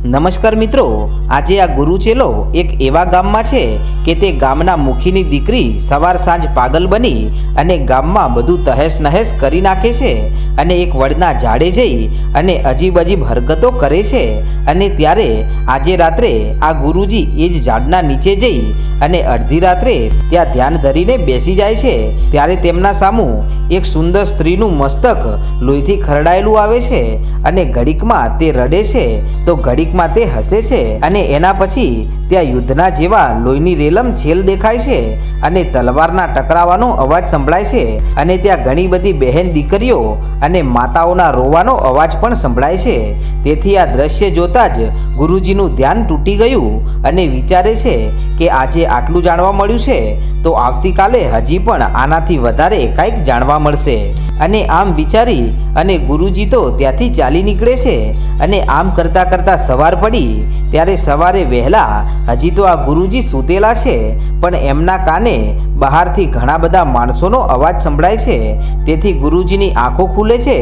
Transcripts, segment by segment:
નમસ્કાર મિત્રો, આજે આ ગુરુચેલો એક એવા ગામમાં છે કે તે ગામના મુખીની દીકરી સવાર સાંજ પાગલ બની અને ગામમાં બધું તહેસ નહેસ કરી નાખે છે અને એક વડના ઝાડે જઈ અને અજીબ અજીબ હરકતો કરે છે અને ત્યારે આજે રાત્રે આ ગુરુજી એ જ ઝાડના નીચે જઈ અને અડધી રાત્રે ત્યાં ધ્યાન ધરીને બેસી જાય છે. ત્યારે તેમના સામું એક સુંદર સ્ત્રીનું મસ્તક લોહીથી ખરડાયેલું આવે છે અને ઘડીકમાં તે રડે છે. તો ઘડીકમાં તે હસે છે અને એના પછી ત્યાં યુદ્ધના જેવા લોહીની રેલમ છેલ દેખાય છે અને તલવારના ટકરાવાનો અવાજ સંભળાય છે અને ત્યાં ઘણી બધી બહેન દીકરીઓ અને માતાઓના રોવાનો અવાજ પણ સંભળાય છે. તેથી આ દ્રશ્ય જોતા જ ગુરુજીનું ધ્યાન તૂટી ગયું અને વિચારે છે કે આજે આટલું જાણવા મળ્યું છે તો આવતીકાલે હજી પણ આનાથી વધારે કંઈક જાણવા મળશે. અને આમ વિચારી અને ગુરુજી તો ત્યાંથી ચાલી નીકળે છે અને આમ કરતાં કરતાં સવાર પડી, ત્યારે સવારે વહેલા હજી તો આ ગુરુજી સૂતેલા છે, પણ એમના કાને બહારથી ઘણા બધા માણસોનો અવાજ સંભળાય છે. તેથી ગુરુજીની આંખો ખુલે છે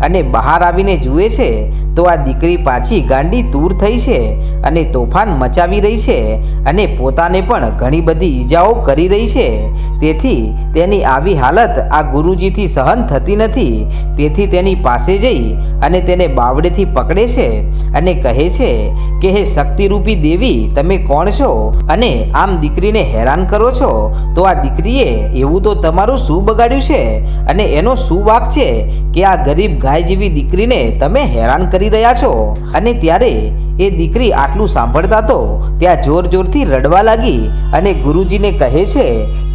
અને બહાર આવીને જુએ છે. તો આ દીકરી પાછી ગાંડી તૂર થઈ છે અને તોફાન મચાવી રહી છે અને પોતાને પણ ઘણી બધી ઈજાઓ કરી રહી છે. તેથી તેની આવી હાલત આ ગુરુજીથી સહન થતી નથી. તેથી તેની પાસે જઈ અને તેને બાવડેથી પકડે છે અને કહે છે કે, હે શક્તિરૂપી દેવી, તમે કોણ છો? અને આમ દીકરીને હેરાન કરો છો? તો આ દીકરીએ એવું તો તમારું શું બગાડ્યું છે? અને એનો શું વાક છે કે આ ગરીબ ગાય જેવી દીકરીને તમે હેરાન કરી રહ્યા છો? અને ત્યારે એ દીકરી આટલું સાંભળતા તો ત્યાં જોર જોરથી રડવા લાગી અને ગુરુજીને કહે છે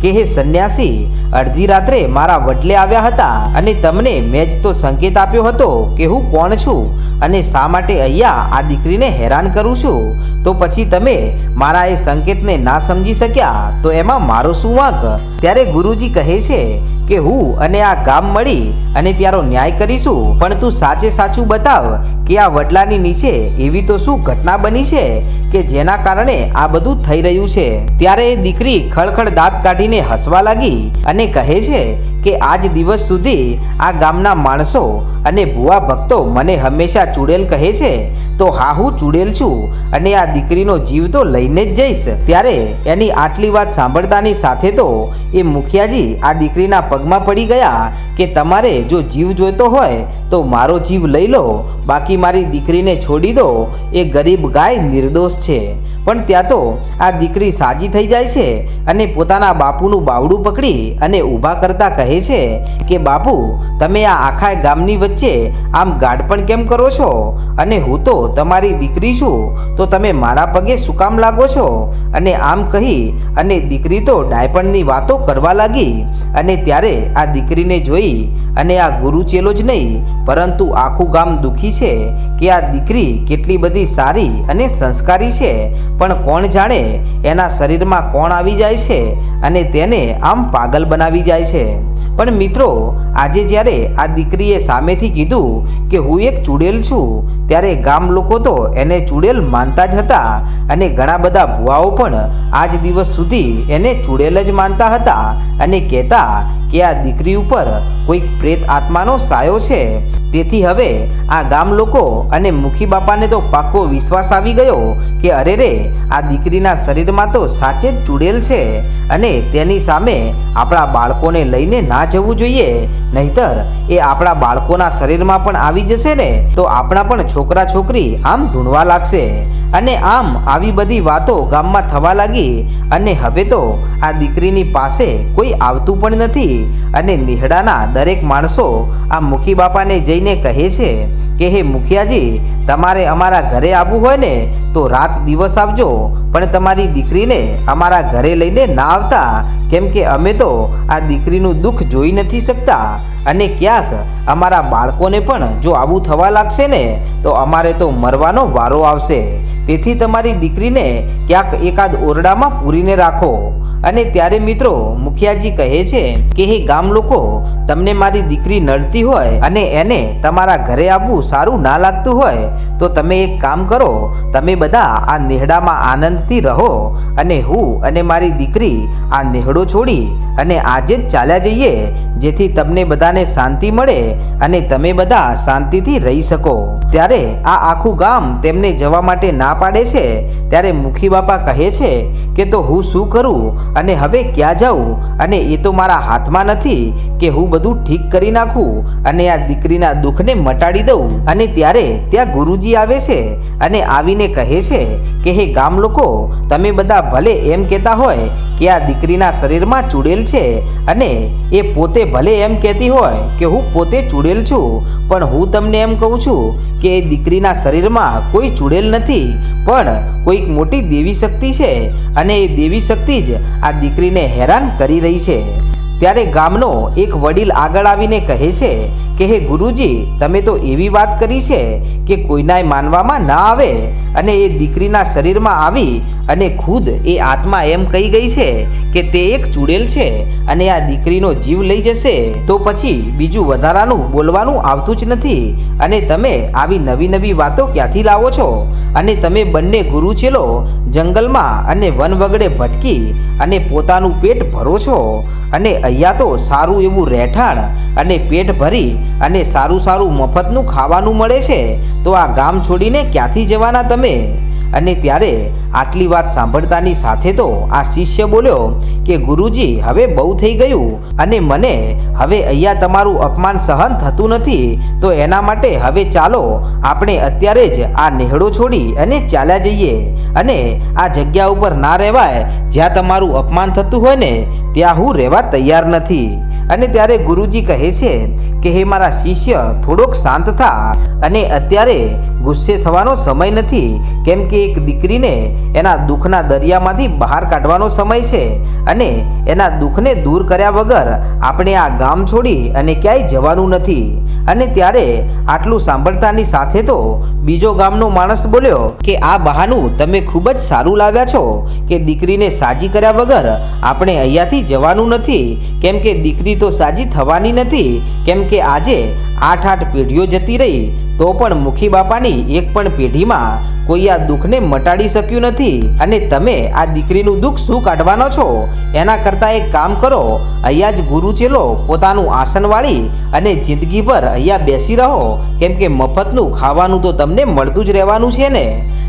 કે, હે સંન્યાસી, અડધી રાત્રે મારા વડલે આવ્યા હતા અને તમને મેં જ તો સંકેત આપ્યો હતો કે હું કોણ છું અને શા માટે અહીંયા આ દીકરીને હેરાન કરું છું. તો પછી તમે મારા એ સંકેતને ના સમજી શક્યા તો એમાં મારો શું વાંક? ત્યારે ગુરુજી કહે છે કે હું અને આ ગામ મળી અને ત્યારો ન્યાય કરીશું. પણ તું સાચે સાચું બતાવ કે આ વડલાની નીચે એવી તો શું ઘટના બની છે કે જેના કારણે આ બધું થઈ રહ્યું છે? ત્યારે એ દીકરી ખળખળ દાંત કાઢીને હસવા લાગી અને કહે છે કે આજ દિવસ સુધી આ ગામના માણસો અને ભુવા ભક્તો મને હંમેશા ચૂડેલ કહે છે. તો હા હું ચૂડેલ છું અને આ દીકરીનો જીવ તો લઈને જ જઈશ. ત્યારે એની આટલી વાત સાંભળતાની સાથે તો એ મુખિયાજી આ દીકરીના પગમાં પડી ગયા કે તમારે જો જીવ જોઈતો હોય તો મારો જીવ લઈ લો. બાકી મારી દીકરીને છોડી દો. એ ગરીબ ગાય નિર્દોષ છે. પણ ત્યાં તો આ દીકરી સાજી થઈ જાય છે અને પોતાના બાપુનું બાવડું પકડી અને ઊભા કરતા કહે છે કે, બાપુ, તમે આ આખા ગામની વચ્ચે આમ ગાઢપણ કેમ કરો છો? અને હું તો તમારી દીકરી છું, તો તમે મારા પગે શું કામ લાગો છો? અને આમ કહી અને દીકરી તો ડાયપણની વાતો કરવા લાગી અને ત્યારે આ દીકરીને જોઈ અને આ ગુરુચેલો જ નહીં, પરંતુ આખું ગામ દુઃખી છે કે આ દીકરી કેટલી બધી સારી અને સંસ્કારી છે. પણ કોણ જાણે એના શરીરમાં કોણ આવી જાય છે અને તેને આમ પાગલ બનાવી જાય છે. પણ મિત્રો, આજે જ્યારે આ દીકરીએ સામેથી કીધું કે હું એક ચૂડેલ છું, ત્યારે ગામ લોકો તો એને ચૂડેલ માનતા જ હતા અને ઘણા બધા ભુવાઓ પણ આજ દિવસ સુધી એને ચૂડેલ જ માનતા હતા અને કહેતા કે આ દીકરી ઉપર કોઈક પ્રેત આત્માનો સાયો છે? તેથી હવે આ ગામ લોકો અને મુખી બાપાને તો પાક્કો વિશ્વાસ આવી ગયો કે અરે રે, આ દીકરીના શરીરમાં તો સાચે જ ચૂડેલ છે અને તેની સામે આપણા બાળકોને લઈને ના જવું જોઈએ. નહીતર એ આપણા બાળકોના શરીરમાં પણ આવી જશે ને, તો આપણા પણ છોકરા છોકરી આમ ધૂણવા લાગશે. અને આમ આવી બધી વાતો ગામમાં થવા લાગી અને હવે તો આ દીકરીની પાસે કોઈ આવતું પણ નથી અને નિહડાના દરેક માણસો આ મુખી બાપાને જઈને કહે છે કે, હે મુખિયાજી, તમારે અમારા ઘરે આવવું હોય ને, તો રાત દિવસ આવજો. પણ તમારી દીકરીને અમારા ઘરે લઈને ના આવતા. કેમ કે અમે તો આ દીકરીનું દુઃખ જોઈ નથી શકતા. અને ક્યાંક અમારા બાળકોને પણ જો આવું થવા લાગશે ને, તો અમારે તો મરવાનો વારો આવશે. તેથી તમારી દીકરીને ક્યાંક એકાદ ઓરડામાં પૂરીને રાખો. અને ત્યારે મિત્રો મુખિયાજી કહે છે કે, હે ગામ લોકો, તમને મારી દીકરી નડતી હોય અને એને તમારા ઘરે આવવું સારું ના લાગતું હોય, તો તમે એક કામ કરો, તમે બધા આ નેહડામાં આનંદથી રહો અને હું અને મારી દીકરી આ નેહડો છોડી અને આજે જ ચાલ્યા જઈએ, જેથી તમને બધાને શાંતિ મળે અને તમે બધા શાંતિથી રહી શકો. ત્યારે આ આખું ગામ તેમને જવા માટે ના પાડે છે. ત્યારે મુખી બાપા કહે છે કે, તો હું શું કરું? અને હવે ક્યાં જાઉં? અને એ તો મારા હાથમાં નથી કે હું બધું ઠીક કરી નાખું અને આ દીકરીના દુઃખને મટાડી દઉં. અને ત્યારે ત્યાં ગુરુજી આવે છે અને આવીને કહે છે કે, હે ગામ લોકો, તમે બધા ભલે એમ કહેતા હોય કે આ દીકરીના શરીરમાં ચૂડેલ છે અને એ પોતે ભલે એમ કહેતી હોય કે હું પોતે ચૂડેલ છું, પણ હું તમને એમ કહું છું કે એ દીકરીના શરીરમાં કોઈ ચૂડેલ નથી, પણ કોઈક મોટી દેવી શક્તિ છે અને એ દેવી શક્તિ જ આ દીકરીને હેરાન કરી રહી છે. ત્યારે ગામનો એક વડીલ આગળ આવીને કહે છે કે, હે ગુરુજી, તમે તો એવી વાત કરી છે કે કોઈનાય માનવામાં ના આવે અને એ દીકરીના શરીરમાં આવી અને ખુદ એ આત્મા એમ કહી ગઈ છે કે તે એક ચૂડેલ છે અને આ દીકરીનો જીવ લઈ જશે. તો પછી બીજું વધારાનું બોલવાનું આવતું જ નથી અને તમે આવી નવી નવી વાતો ક્યાંથી લાવો છો? અને તમે બંને ગુરુ છેલો જંગલમાં અને વન વગડે ભટકી અને પોતાનું પેટ ભરો છો. અને અહીંયા તો સારું એવું રહેઠાણ અને પેટ ભરી અને સારું સારું મફતનું ખાવાનું મળે છે, તો આ ગામ છોડીને ક્યાંથી જવાના તમે? અને ત્યારે આટલી વાત સાંભળતાની સાથે તો આ શિષ્ય બોલ્યો કે, ગુરુજી, હવે બહુ થઈ ગયું અને મને હવે અહીંયા તમારું અપમાન સહન થતું નથી, તો એના માટે હવે ચાલો આપણે અત્યારે જ આ નેહડો છોડી અને ચાલ્યા જઈએ. અને આ જગ્યા ઉપર ના રહેવાય, જ્યાં તમારું અપમાન થતું હોય ને, ત્યાં હું રહેવા તૈયાર નથી. અને ત્યારે ગુરુજી કહે છે કે, હે મારા શિષ્ય, થોડોક શાંત થા. અને અત્યારે ગુસ્સે થવાનો સમય નથી, કેમ કે એક દીકરીને એના દુઃખના દરિયામાંથી બહાર કાઢવાનો સમય છે અને એના દુઃખને દૂર કર્યા વગર આપણે આ ગામ છોડી અને ક્યાંય જવાનું નથી. અને ત્યારે આટલું સાંભળતાની સાથે તો બીજો ગામનો માણસ બોલ્યો કે, આ બહાનું તમે ખૂબ જ સારું લાવ્યા છો કે દીકરીને સાજી કર્યા વગર આપણે અહીંયાથી જવાનું નથી. કેમ કે દીકરી તો સાજી થવાની નથી. કેમ કે આજે આઠ આઠ પેઢીઓ જતી રહી, તો પણ મુખી બાપાની એક પણ પેઢીમાં કોઈ આ દુઃખને મટાડી શક્યું નથી. અને તમે આ દીકરીનું દુઃખ શું કાઢવાનો છો? એના કરતાં એક કામ કરો, અહીંયા જ ગુરુ ચેલો પોતાનું આસન વાળી અને જિંદગીભર અહીંયા બેસી રહો. કેમ કે મફતનું ખાવાનું તો તમને મળતું જ રહેવાનું છે ને?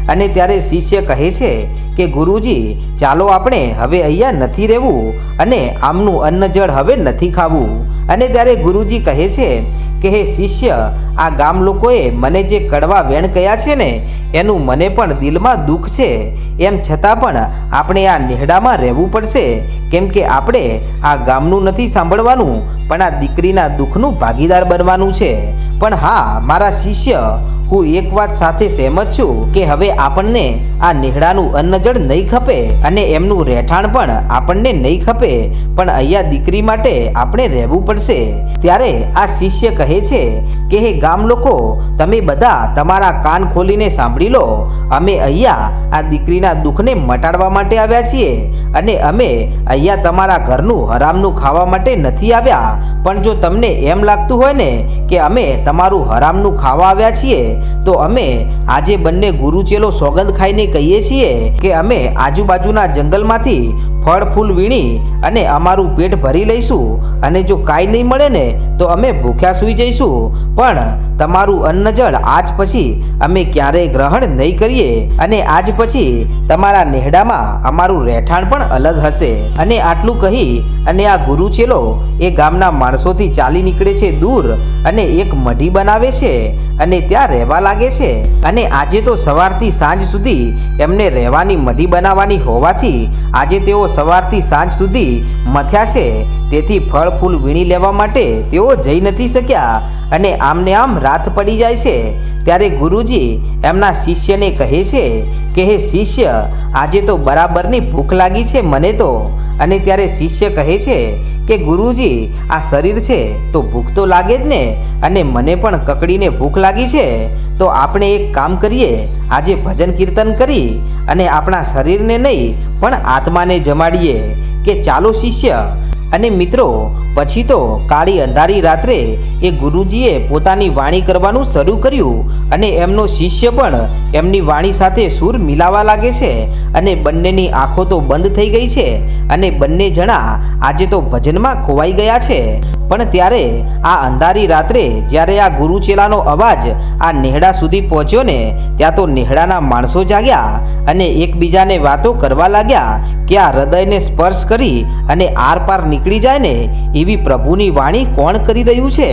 અને ત્યારે શિષ્ય કહે છે કે, ગુરુજી, ચાલો આપણે હવે અહીંયા નથી રહેવું અને આમનું અન્ન જળ હવે નથી ખાવું. અને ત્યારે ગુરુજી કહે છે કે હે શિષ્ય, આ ગામ લોકોએ મને જે કડવા વેણ કયા છે ને, એનું મને પણ દિલમાં દુઃખ છે. એમ છતાં પણ આપણે આ નેહડામાં રહેવું પડશે. કેમ કે આપણે આ ગામનું નથી સાંભળવાનું, પણ આ દીકરીના દુઃખનું ભાગીદાર બનવાનું છે. પણ હા, મારા શિષ્ય હું એક વાત સાથે સહેમત છું કે હવે આપણને આ નેહડાનું અન્નજળ નહીં ખપે અને એમનું રહેઠાણ પણ આપણને નહીં ખપે. પણ અહીંયા દીકરી માટે આપણે રહેવું પડશે. ત્યારે આ શિષ્ય કહે છે કે, હે ગામ લોકો, તમે બધા તમારા કાન ખોલીને સાંભળી લો. અમે અહીંયા આ દીકરીના દુઃખને મટાડવા માટે આવ્યા છીએ અને અમે અહીંયા તમારા ઘરનું હરામનું ખાવા માટે નથી આવ્યા. પણ જો તમને એમ લાગતું હોય ને કે અમે તમારું હરામનું ખાવા આવ્યા છીએ તો અમે આજે બંને ગુરુચેલો સોગંદ ખાઈને કહીએ છીએ કે અમે આજુબાજુના જંગલમાંથી ફળ, ફૂલ વીણી અને અમારું પેટ ભરી લઈશું. અને જો કાંઈ નહીં મળે ને, તો અમે ભૂખ્યા સૂઈ જઈશું. પણ તમારું અન્નજળ આજ પછી અમે ક્યારેય ગ્રહણ નહીં કરીએ અને આજ પછી તમારા નેહડામાં અમારું રહેઠાણ પણ અલગ હશે. અને આટલું કહી અને આ ગુરુ ચેલો એ ગામના માણસોથી ચાલી નીકળે છે દૂર અને એક મઢી બનાવે છે. અને ત્યાં રહેવા લાગે છે. અને આજે તો સવારથી સાંજ સુધી એમને રહેવાની મઢી બનાવવાની હોવાથી આજે તેઓ સવારથી સાંજ સુધી મથ્યા છે. તેથી ફળ ફૂલ વીણી લેવા માટે તેઓ જઈ નથી શક્યા અને આમને આમ રાત પડી જાય છે. ત્યારે ગુરુજી એમના શિષ્યને કહે છે કે, હે શિષ્ય, આજે તો બરાબરની ભૂખ લાગી છે મને તો. અને ત્યારે શિષ્ય કહે છે કે, ગુરુજી, આ શરીર છે, તો ભૂખ તો લાગે જ ને? અને મને પણ કકડીને ભૂખ લાગી છે. તો આપણે એક કામ કરીએ, આજે ભજન કીર્તન કરી અને આપણા શરીરને નહીં, પણ આત્માને જમાડીએ. કે, ચાલો શિષ્ય અને મિત્રો, પછી તો કાળી અંધારી રાત્રે એ ગુરુજીએ પોતાની વાણી કરવાનું શરૂ કર્યું અને એમનો શિષ્ય પણ એમની વાણી સાથે સૂર મિલાવા લાગે છે અને બંનેની આંખો તો બંધ થઈ ગઈ છે અને બંને જણા આજે તો ભજનમાં ખોવાઈ ગયા છે. પણ ત્યારે આ અંધારી રાત્રે જ્યારે આ ગુરુ ચેલાનો અવાજ આ નેહડા સુધી પહોંચ્યો ને, ત્યાં તો નેહડાના માણસો જાગ્યા અને એકબીજાને વાતો કરવા લાગ્યા કે આ હૃદયને સ્પર્શ કરી અને આર પાર નીકળી જાય ને, એવી પ્રભુની વાણી કોણ કરી રહ્યું છે?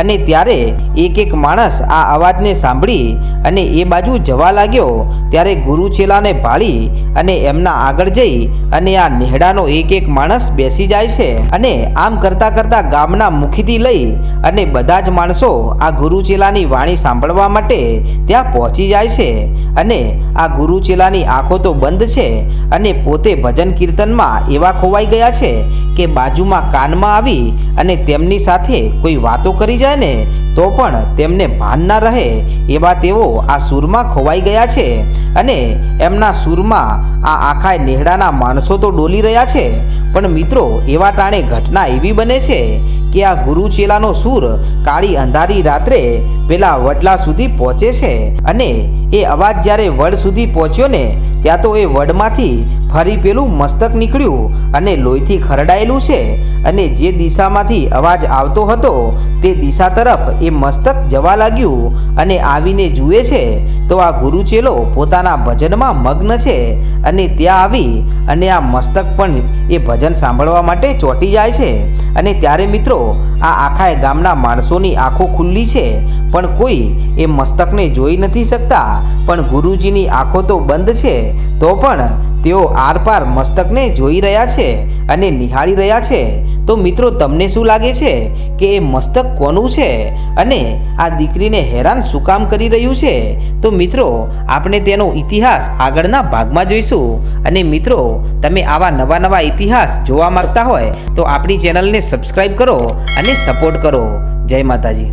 અને ત્યારે એક એક માણસ આ અવાજને સાંભળી અને એ બાજુ જવા લાગ્યો, ત્યારે ગુરુ ચેલાને ભાળી અને એમના આગળ જઈ અને આ નેહડાનો એક એક માણસ બેસી જાય છે અને આમ કરતાં કરતાં ગામના મુખીથી લઈ અને બધા જ માણસો આ ગુરુચેલાની વાણી સાંભળવા માટે ત્યાં પહોંચી જાય છે. અને આ ગુરુચેલાની આંખો તો બંધ છે અને પોતે ભજન કીર્તનમાં એવા ખોવાઈ ગયા છે કે બાજુમાં કાનમાં આવી અને તેમની સાથે કોઈ વાતો કરી જાય ને તો પણ તેમને ભાન ના રહે એવા તેઓ આ સૂરમાં ખોવાઈ ગયા છે. અને એમના સૂરમાં આ આખા નેહડાના માણસો તો ડોલી રહ્યા છે. પણ મિત્રો, એવા ટાણે ઘટના એવી બને છે કે આ ગુરુ ચેલાનો સૂર કાળી અંધારી રાત્રે પેલા વડલા સુધી પહોંચે છે? અને એ અવાજ જ્યારે વડ સુધી પહોંચ્યો ને, ત્યાં તો એ વડમાંથી ફરી પેલું મસ્તક નીકળ્યું અને લોહીથી ખરડાયેલું છે અને જે દિશામાંથી અવાજ આવતો હતો તે દિશા તરફ એ મસ્તક જવા લાગ્યું અને આવીને જુએ છે તો આ ગુરુચેલો પોતાના ભજનમાં મગ્ન છે અને ત્યાં આવી અને આ મસ્તક પણ એ ભજન સાંભળવા માટે ચોંટી જાય છે. અને ત્યારે મિત્રો, આ આખા ગામના માણસોની આંખો ખુલ્લી છે, પણ કોઈ એ મસ્તકને જોઈ નથી શકતા. પણ ગુરુજીની આંખો તો બંધ છે, તો પણ તેઓ આરપાર મસ્તકને જોઈ રહ્યા છે અને નિહાળી રહ્યા છે. તો મિત્રો, તમને શું લાગે છે કે એ મસ્તક કોનું છે અને આ દીકરીને હેરાન શું કામ કરી રહ્યું છે? તો મિત્રો, આપણે તેનો ઇતિહાસ આગળના ભાગમાં જોઈશું. અને મિત્રો, તમે આવા નવા નવા ઇતિહાસ જોવા માંગતા હોય તો આપણી ચેનલને સબસ્ક્રાઈબ કરો અને સપોર્ટ કરો. જય માતાજી.